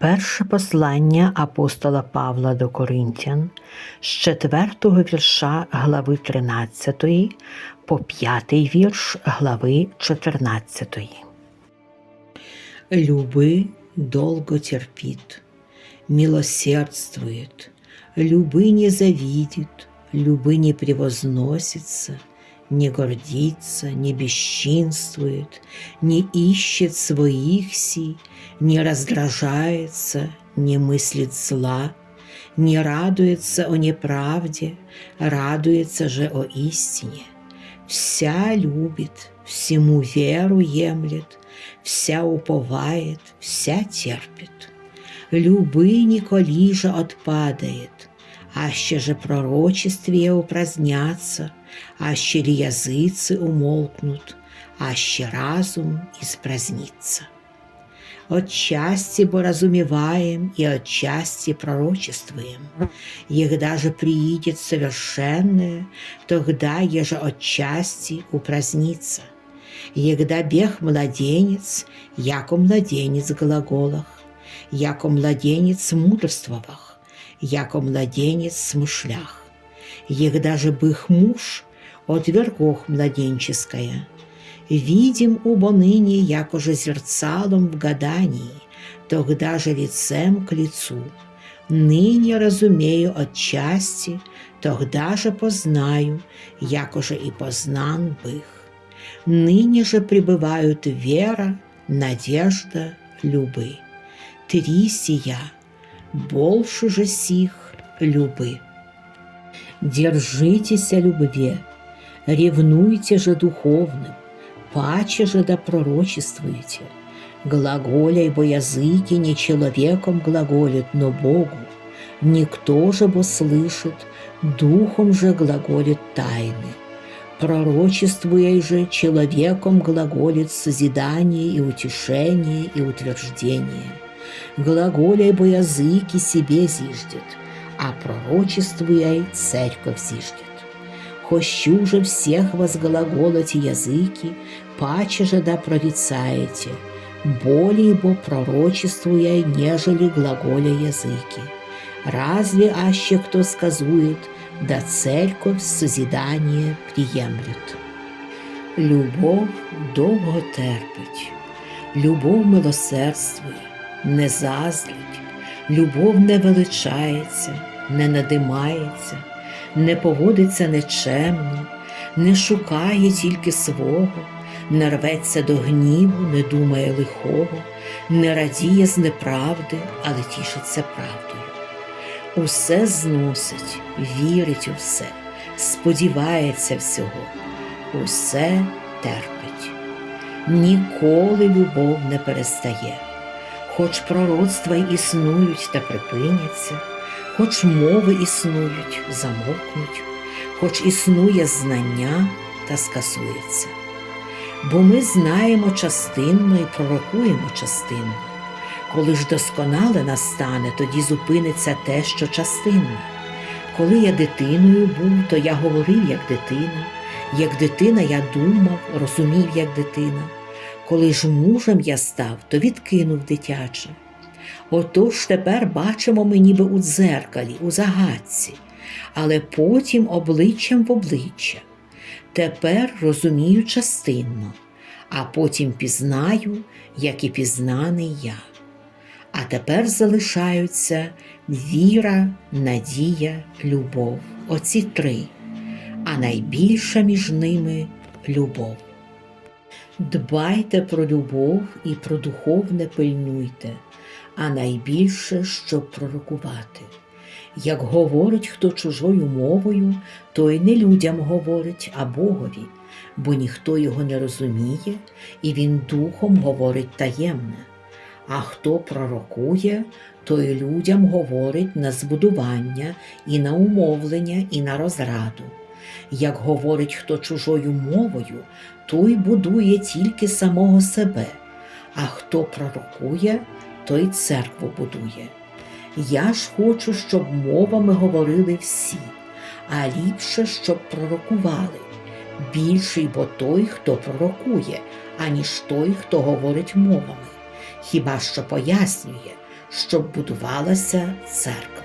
Перше послання апостола Павла до Коринтян з 4 вірша глави 13 по 5 вірш глави 14. Любы долго терпит, милосердствует, любы не завидит, любы не превозносится, не гордится, не бесчинствует, не ищет своих си, не раздражается, не мыслит зла, не радуется о неправде, радуется же о истине. Вся любит, всему веру емлет, вся уповает, вся терпит. Любы николи же отпадает, аще же пророчествие упразднятся, аще ли языцы умолкнут, аще разум испразднится. Отчасти бо разумеваем и отчасти пророчествуем. Егда же приидет совершенное, тогда еже отчасти упразднится. Егда бег младенец, яко младенец глаголах, яко младенец мудрствовах, яко младенец в смышлях. Егда же бых муж, от вергох младенческая, видим убо ныне, яко же зерцалом в гадании, тогда же лицем к лицу. Ныне разумею отчасти, тогда же познаю, яко же и познан бых. Ныне же пребывают вера, надежда, любы. Три сия, больше же сих любы. Держитеся любви, ревнуйте же духовным, паче же да пророчествуете. Глаголяй, бо языки не человеком глаголят, но Богу. Никто же бо слышит, духом же глаголит тайны. Пророчествуя же человеком глаголит созидание и утешение и утверждение. Глаголяй, бо языки себе зиждет, а пророчествуя церковь зиждет. Хощу же всех возглаголоте языки, паче же да прорицаете, более бо пророчествуя, нежели глаголя языки. Разве аще кто сказует, да церковь созидание приемлет? Любов довго терпить, любов милосердствує, не заздрить, любов не величається, не надимається, не поводиться нечемно, не шукає тільки свого, не рветься до гніву, не думає лихого, не радіє з неправди, але тішиться правдою. Усе зносить, вірить у все, сподівається всього, усе терпить. Ніколи любов не перестає, хоч пророцтва існують та припиняться, хоч мови існують, замовкнуть, хоч існує знання та скасується. Бо ми знаємо частинно і пророкуємо частинно. Коли ж досконале настане, тоді зупиниться те, що частинне. Коли я дитиною був, то я говорив, як дитина, як дитина я думав, розумів, як дитина. Коли ж мужем я став, то відкинув дитяче. Отож тепер бачимо ми ніби у дзеркалі, у загадці, але потім обличчям в обличчя. Тепер розумію частинно, а потім пізнаю, як і пізнаний я. А тепер залишаються віра, надія, любов. Оці три, а найбільша між ними любов. Дбайте про любов і про духовне пильнуйте, а найбільше, щоб пророкувати. Як говорить хто чужою мовою, той не людям говорить, а Богові, бо ніхто його не розуміє, і він духом говорить таємне. А хто пророкує, той людям говорить на збудування, і на умовлення, і на розраду. Як говорить хто чужою мовою, той будує тільки самого себе, а хто пророкує, той церкву будує. Я ж хочу, щоб мовами говорили всі, а ліпше, щоб пророкували. Більший бо той, хто пророкує, аніж той, хто говорить мовами. Хіба що пояснює, щоб будувалася церква.